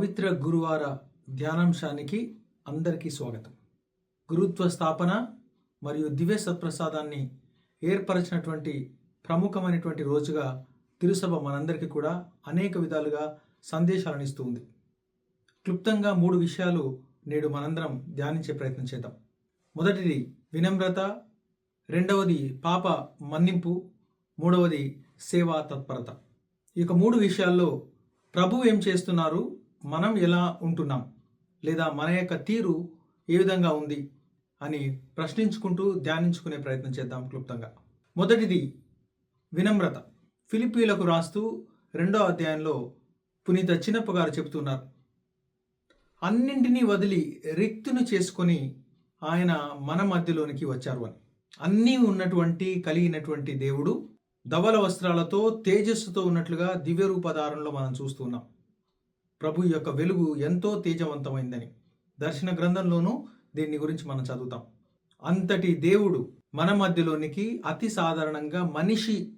పవిత్ర గురువార ధ్యానాంశానికి అందరికీ స్వాగతం. గురుత్వ స్థాపన మరియు దివ్య సత్ప్రసాదాన్ని ఏర్పరచినటువంటి ప్రముఖమైనటువంటి రోజుగా తిరుసభ మనందరికీ కూడా అనేక విధాలుగా సందేశాలను ఇస్తుంది క్లుప్తంగా మూడు విషయాలు నేడు మనందరం ధ్యానించే ప్రయత్నం చేద్దాం. మొదటిది వినమ్రత రెండవది పాప మన్నింపు మూడవది సేవా తత్పరత. ఈ యొక్క మూడు విషయాల్లో ప్రభు ఏం చేస్తున్నారు? మనం ఎలా ఉంటున్నాం? లేదా మన యొక్క తీరు ఏ విధంగా ఉంది? అని ప్రశ్నించుకుంటూ ధ్యానించుకునే ప్రయత్నం చేద్దాం క్లుప్తంగా. మొదటిది వినమ్రత. ఫిలిపీలకు రాస్తూ రెండో అధ్యాయంలో పునీత చిన్నప్ప గారు చెబుతున్నారు. అన్నింటినీ వదిలి రిక్తును చేసుకొని ఆయన మన మధ్యలోనికి వచ్చారు అని. అన్నీ ఉన్నటువంటి కలిగినటువంటి దేవుడు ధవల వస్త్రాలతో తేజస్సుతో ఉన్నట్లుగా దివ్య రూపధారంలో మనం చూస్తున్నాం ప్రభు యొక్క వెలుగు ఎంతో తేజవంతమైందని దర్శన గ్రంథంలోనూ దీన్ని గురించి మనం చదువుతాం. అంతటి దేవుడు మన మధ్యలోనికి అతి సాధారణంగా మనిషి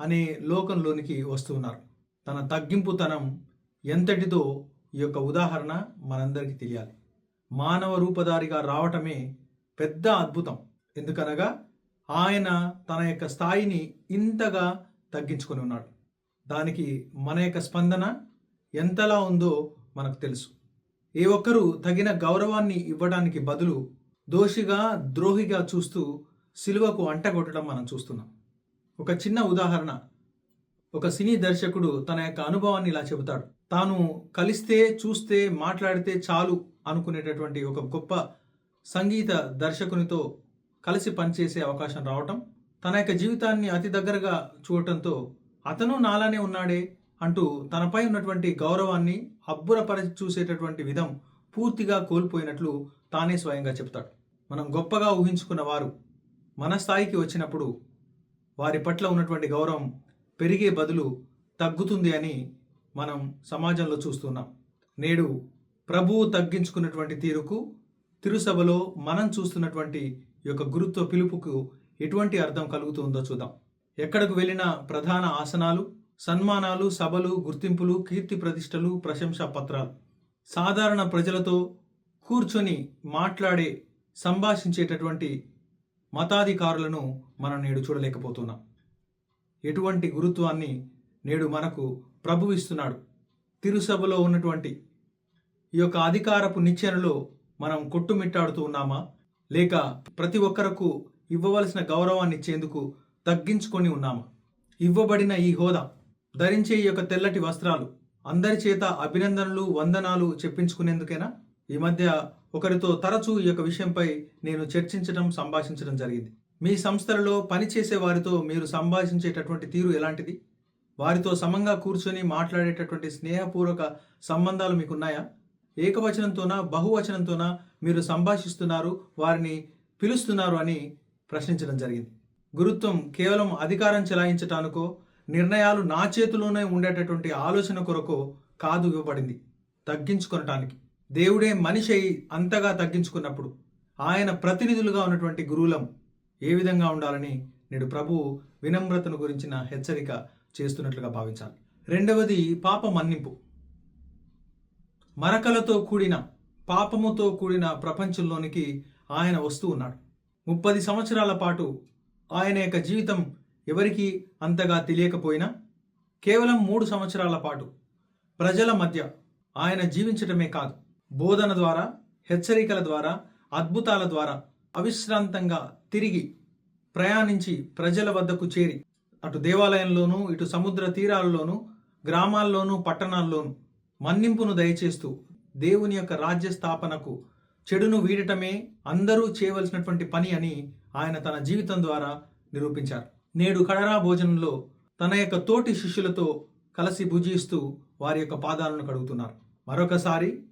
అనే లోకంలోనికి వస్తున్నారు. తన తగ్గింపుతనం ఎంతటిదో ఈ యొక్క ఉదాహరణ మనందరికీ తెలియాలి. మానవ రూపధారిగా రావటమే పెద్ద అద్భుతం. ఎందుకనగా ఆయన తన యొక్క స్థాయిని ఇంతగా తగ్గించుకొని ఉన్నాడు. దానికి మన యొక్క స్పందన ఎంతలా ఉందో మనకు తెలుసు. ఏ ఒక్కరూ తగిన గౌరవాన్ని ఇవ్వడానికి బదులు దోషిగా ద్రోహిగా చూస్తూ సిలువకు అంటగొట్టడం మనం చూస్తున్నాం. ఒక చిన్న ఉదాహరణ. ఒక సినీ దర్శకుడు తన యొక్క అనుభవాన్ని ఇలా చెబుతాడు. తాను కలిస్తే చూస్తే మాట్లాడితే చాలు అనుకునేటటువంటి ఒక గొప్ప సంగీత దర్శకునితో కలిసి పనిచేసే అవకాశం రావటం తన యొక్క జీవితాన్ని అతి దగ్గరగా చూడటంతో అతను నాలానే ఉన్నాడే అంటూ తనపై ఉన్నటువంటి గౌరవాన్ని అబ్బురపరచి చూసేటటువంటి విధం పూర్తిగా కోల్పోయినట్లు తానే స్వయంగా చెప్తాడు. మనం గొప్పగా ఊహించుకున్న వారు మన స్థాయికి వచ్చినప్పుడు వారి పట్ల ఉన్నటువంటి గౌరవం పెరిగే బదులు తగ్గుతుంది అని మనం సమాజంలో చూస్తున్నాం. నేడు ప్రభువు తగ్గించుకున్నటువంటి తీరుకు తిరుసభలో మనం చూస్తున్నటువంటి యొక్క గురుత్వ పిలుపుకు ఎటువంటి అర్థం కలుగుతుందో చూద్దాం. ఎక్కడకు వెళ్ళిన ప్రధాన ఆసనాలు సన్మానాలు సభలు గుర్తింపులు కీర్తి ప్రతిష్టలు ప్రశంసా పత్రాలు. సాధారణ ప్రజలతో కూర్చొని మాట్లాడే సంభాషించేటటువంటి మతాధికారులను మనం నేడు చూడలేకపోతున్నాం. ఎటువంటి గురుత్వాన్ని నేడు మనకు ప్రభు ఇస్తున్నాడు తిరుసభలో ఉన్నటువంటి ఈ యొక్క అధికారపు నిచ్చెనలో మనం కొట్టుమిట్టాడుతూ ఉన్నామా? లేక ప్రతి ఒక్కరకు ఇవ్వవలసిన గౌరవాన్ని ఇచ్చేందుకు తగ్గించుకొని ఉన్నామా? ఇవ్వబడిన ఈ హోదా ధరించే ఈ యొక్క తెల్లటి వస్త్రాలు అందరి చేత అభినందనలు వందనాలు చెప్పించుకునేందుకేనా? ఈ మధ్య ఒకరితో తరచూ ఈ యొక్క విషయంపై నేను చర్చించడం సంభాషించడం జరిగింది. మీ సంస్థలలో పనిచేసే వారితో మీరు సంభాషించేటటువంటి తీరు ఎలాంటిది? వారితో సమంగా కూర్చొని మాట్లాడేటటువంటి స్నేహపూర్వక సంబంధాలు మీకున్నాయా? ఏకవచనంతోనా బహువచనంతోనా మీరు సంభాషిస్తున్నారు వారిని పిలుస్తున్నారు అని ప్రశ్నించడం జరిగింది. గురుత్వం కేవలం అధికారం చెలాయించటానికో నిర్ణయాలు నా చేతిలోనే ఉండేటటువంటి ఆలోచన కొరకు కాదు ఇవ్వబడింది. తగ్గించుకొనటానికి. దేవుడే మనిషి అంతగా తగ్గించుకున్నప్పుడు ఆయన ప్రతినిధులుగా ఉన్నటువంటి గురువులం ఏ విధంగా ఉండాలని నేడు ప్రభు వినమ్రతను గురించిన హెచ్చరిక చేస్తున్నట్లుగా భావించాలి. రెండవది పాప మన్నింపు. మరకలతో కూడిన పాపముతో కూడిన ప్రపంచంలోనికి ఆయన వస్తూ ఉన్నాడు. ముప్పది సంవత్సరాల పాటు ఆయన యొక్క జీవితం ఎవరికి అంతగా తెలియకపోయినా కేవలం మూడు సంవత్సరాల పాటు ప్రజల మధ్య ఆయన జీవించటమే కాదు బోధన ద్వారా హెచ్చరికల ద్వారా అద్భుతాల ద్వారా అవిశ్రాంతంగా తిరిగి ప్రయాణించి ప్రజల వద్దకు చేరి అటు దేవాలయంలోనూ ఇటు సముద్ర తీరాల్లోనూ గ్రామాల్లోనూ పట్టణాల్లోనూ మన్నింపును దయచేస్తూ దేవుని యొక్క రాజ్య స్థాపనకు చెడును వీడటమే అందరూ చేయవలసినటువంటి పని అని ఆయన తన జీవితం ద్వారా నిరూపించారు. నేడు కడరా భోజనంలో తన యొక్క తోటి శిష్యులతో కలిసి భుజిస్తూ వారి యొక్క పాదాలను కడుగుతున్నారు. మరొకసారి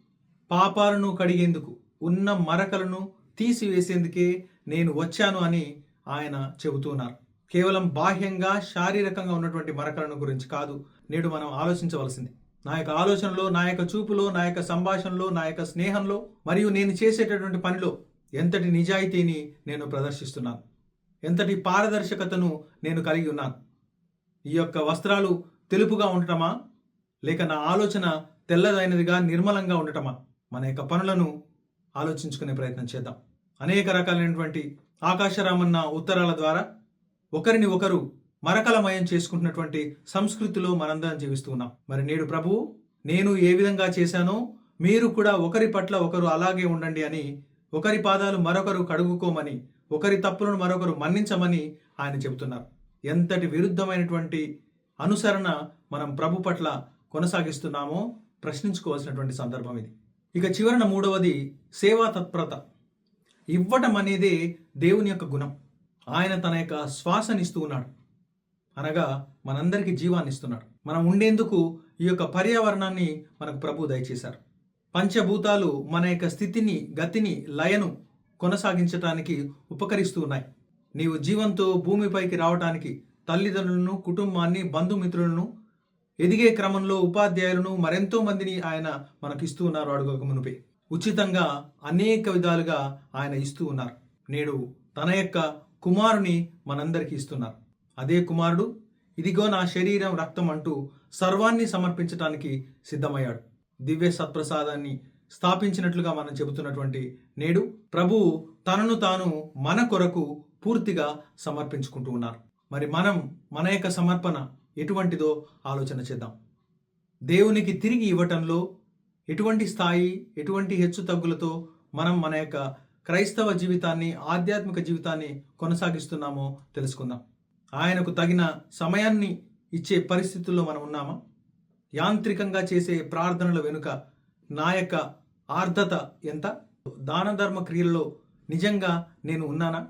పాపాలను కడిగేందుకు ఉన్న మరకలను తీసివేసేందుకే నేను వచ్చాను అని ఆయన చెబుతున్నారు. కేవలం బాహ్యంగా శారీరకంగా ఉన్నటువంటి మరకలను గురించి కాదు నేడు మనం ఆలోచించవలసింది. నా యొక్క ఆలోచనలో నా యొక్క చూపులో నా యొక్క సంభాషణలో నా యొక్క స్నేహంలో మరియు నేను చేసేటటువంటి పనిలో ఎంతటి నిజాయితీని నేను ప్రదర్శిస్తున్నాను. ఎంతటి పారదర్శకతను నేను కలిగి ఉన్నాను? ఈ యొక్క వస్త్రాలు తెలుపుగా ఉండటమా? లేక నా ఆలోచన తెల్లదైనదిగా నిర్మలంగా ఉండటమా? మన యొక్క పనులను ఆలోచించుకునే ప్రయత్నం చేద్దాం. అనేక రకాలైనటువంటి ఆకాశరామన్న ఉత్తరాల ద్వారా ఒకరిని ఒకరు మరకలమయం చేసుకుంటున్నటువంటి సంస్కృతిలో మనందరం జీవిస్తూ ఉన్నాం. మరి నేడు ప్రభువు నేను ఏ విధంగా చేశానో మీరు కూడా ఒకరి పట్ల ఒకరు అలాగే ఉండండి అని ఒకరి పాదాలు మరొకరు కడుగుకోమని ఒకరి తప్పులను మరొకరు మన్నించమని ఆయన చెబుతున్నారు. ఎంతటి విరుద్ధమైనటువంటి అనుసరణ మనం ప్రభు పట్ల కొనసాగిస్తున్నామో ప్రశ్నించుకోవాల్సినటువంటి సందర్భం ఇది. ఇక చివరన మూడవది సేవా తత్పరత. ఇవ్వటం అనేది దేవుని యొక్క గుణం. ఆయన తన యొక్క శ్వాసనిస్తూ ఉన్నాడు అనగా మనందరికీ జీవాన్ని ఇస్తున్నాడు. మనం ఉండేందుకు ఈ యొక్క పర్యావరణాన్ని మనకు ప్రభు దయచేశారు. పంచభూతాలు మన యొక్క స్థితిని గతిని లయను కొనసాగించటానికి ఉపకరిస్తూ ఉన్నాయి. నీవు జీవంతో భూమిపైకి రావటానికి తల్లిదండ్రులను కుటుంబాన్ని బంధుమిత్రులను ఎదిగే క్రమంలో ఉపాధ్యాయులను మరెంతో మందిని ఆయన మనకు ఇస్తూ ఉన్నారు అడుగక మునిపే. ఉచితంగా అనేక విధాలుగా ఆయన ఇస్తూ ఉన్నారు. నేడు తన యొక్క కుమారుని మనందరికీ ఇస్తున్నారు. అదే కుమారుడు ఇదిగో నా శరీరం రక్తం అంటూ సర్వాన్ని సమర్పించటానికి సిద్ధమయ్యాడు. దివ్య సత్ప్రసాదాన్ని స్థాపించినట్లుగా మనం చెబుతున్నటువంటి నేడు ప్రభువు తనను తాను మన కొరకు పూర్తిగా సమర్పించుకుంటూ ఉన్నారు. మరి మనం మన యొక్క సమర్పణ ఎటువంటిదో ఆలోచన చేద్దాం. దేవునికి తిరిగి ఇవ్వటంలో ఎటువంటి స్థాయి ఎటువంటి హెచ్చు తగ్గులతో మనం మన యొక్క క్రైస్తవ జీవితాన్ని ఆధ్యాత్మిక జీవితాన్ని కొనసాగిస్తున్నామో తెలుసుకుందాం. ఆయనకు తగిన సమయాన్ని ఇచ్చే పరిస్థితుల్లో మనం ఉన్నామా? యాంత్రికంగా చేసే ప్రార్థనల వెనుక నా యొక్క ఆర్ధత ఎంత? దాన ధర్మ క్రియలలో నిజంగా నేను ఉన్నానా?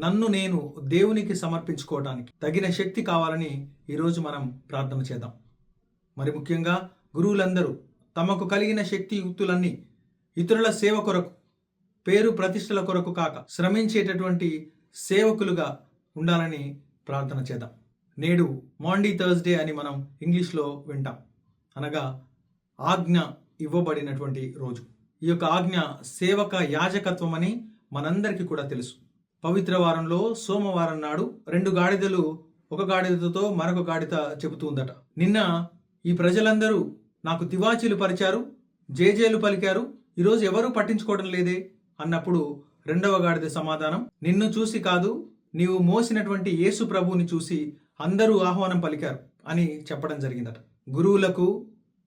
నన్ను నేను దేవునికి సమర్పించుకోవడానికి తగిన శక్తి కావాలని ఈరోజు మనం ప్రార్థన చేద్దాం. మరి ముఖ్యంగా గురువులందరూ తమకు కలిగిన శక్తి యుక్తులన్నీ ఇతరుల సేవ కొరకు పేరు ప్రతిష్టల కొరకు కాక శ్రమించేటటువంటి సేవకులుగా ఉండాలని ప్రార్థన చేద్దాం. నేడు మాండీ థర్స్డే అని మనం ఇంగ్లీష్లో వింటాం. అనగా ఆజ్ఞ ఇవ్వబడినటువంటి రోజు. ఈ యొక్క ఆజ్ఞ సేవక యాజకత్వం అని మనందరికీ కూడా తెలుసు. పవిత్ర వారంలో సోమవారం నాడు రెండు గాడిదలు ఒక గాడిదతో మరొక గాడిద చెబుతుందట. నిన్న ఈ ప్రజలందరూ నాకు తివాచీలు పరిచారు జేజేలు పలికారు ఈరోజు ఎవరూ పట్టించుకోవడం లేదే అన్నప్పుడు రెండవ గాడిద సమాధానం నిన్ను చూసి కాదు నీవు మోసినటువంటి యేసు ప్రభువుని చూసి అందరూ ఆహ్వానం పలికారు అని చెప్పడం జరిగిందట. గురువులకు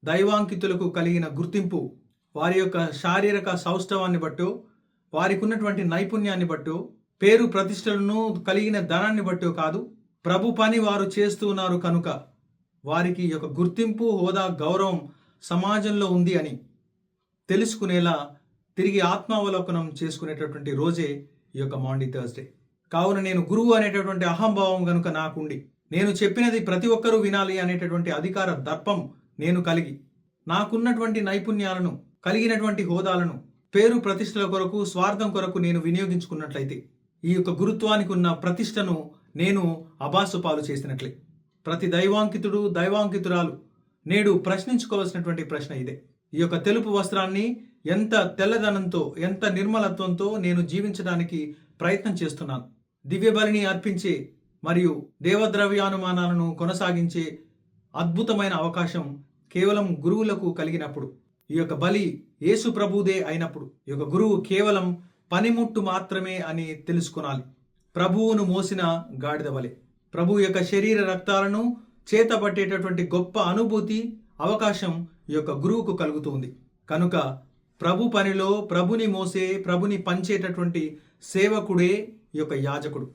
దైవాంకితులకు కలిగిన గుర్తింపు వారి యొక్క శారీరక సౌష్ఠవాన్ని బట్టు వారికి ఉన్నటువంటి నైపుణ్యాన్ని బట్టో పేరు ప్రతిష్టలను కలిగిన ధనాన్ని బట్టో కాదు ప్రభు పని వారు చేస్తున్నారు కనుక వారికి యొక్క గుర్తింపు హోదా గౌరవం సమాజంలో ఉంది అని తెలుసుకునేలా తిరిగి ఆత్మావలోకనం చేసుకునేటటువంటి రోజే ఈ యొక్క మాండీ థర్స్డే. కావున నేను గురువు అనేటటువంటి అహంభావం కనుక నాకుండి నేను చెప్పినది ప్రతి ఒక్కరూ వినాలి అనేటటువంటి అధికార దర్పం నేను కలిగి నాకున్నటువంటి నైపుణ్యాలను కలిగినటువంటి హోదాలను పేరు ప్రతిష్టల కొరకు స్వార్థం కొరకు నేను వినియోగించుకున్నట్లయితే ఈ యొక్క గురుత్వానికి ఉన్న ప్రతిష్టను నేను అబాసు పాలు చేసినట్లే. ప్రతి దైవాంకితుడు దైవాంకితురాలు నేడు ప్రశ్నించుకోవాల్సినటువంటి ప్రశ్న ఇదే. ఈ యొక్క తెలుపు వస్త్రాన్ని ఎంత తెల్లదనంతో ఎంత నిర్మలత్వంతో నేను జీవించడానికి ప్రయత్నం చేస్తున్నాను. దివ్య బలిని అర్పించే మరియు దేవద్రవ్యానుమానాలను కొనసాగించే అద్భుతమైన అవకాశం కేవలం గురువులకు కలిగినప్పుడు ఈ యొక్క బలి యేసు ప్రభుదే అయినప్పుడు ఈ యొక్క గురువు కేవలం పనిముట్టు మాత్రమే అని తెలుసుకొనాలి. ప్రభువును మోసిన గాడిద బలి ప్రభు యొక్క శరీర రక్తాలను చేతబట్టేటటువంటి గొప్ప అనుభూతి అవకాశం ఈ యొక్క గురువుకు కలుగుతుంది. కనుక ప్రభు పనిలో ప్రభుని మోసే ప్రభుని పంచేటటువంటి సేవకుడే ఈ యొక్క యాజకుడు.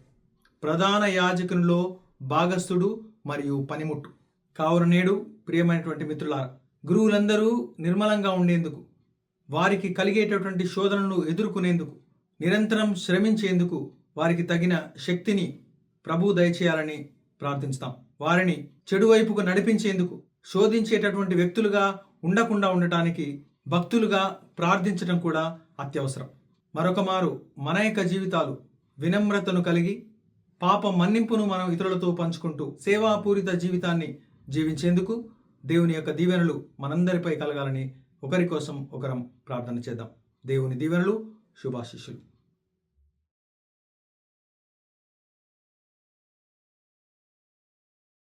ప్రధాన యాజకునిలో భాగస్థుడు మరియు పనిముట్టు. కావున నేడు ప్రియమైనటువంటి మిత్రులారా గురువులందరూ నిర్మలంగా ఉండేందుకు వారికి కలిగేటటువంటి శోధనలు ఎదుర్కొనేందుకు నిరంతరం శ్రమించేందుకు వారికి తగిన శక్తిని ప్రభు దయచేయాలని ప్రార్థిస్తాం వారిని చెడు వైపుకు నడిపించేందుకు శోధించేటటువంటి వ్యక్తులుగా ఉండకుండా ఉండటానికి భక్తులుగా ప్రార్థించడం కూడా అత్యవసరం. మరొక మారు మన యొక్క జీవితాలు వినమ్రతను కలిగి పాప మన్నింపును మనం ఇతరులతో పంచుకుంటూ సేవాపూరిత జీవితాన్ని జీవించేందుకు దేవుని యొక్క దీవెనలు మనందరిపై కలగాలని ఒకరి కోసం ఒకరం ప్రార్థన చేద్దాం. దేవుని దీవెనలు శుభాశిష్యులు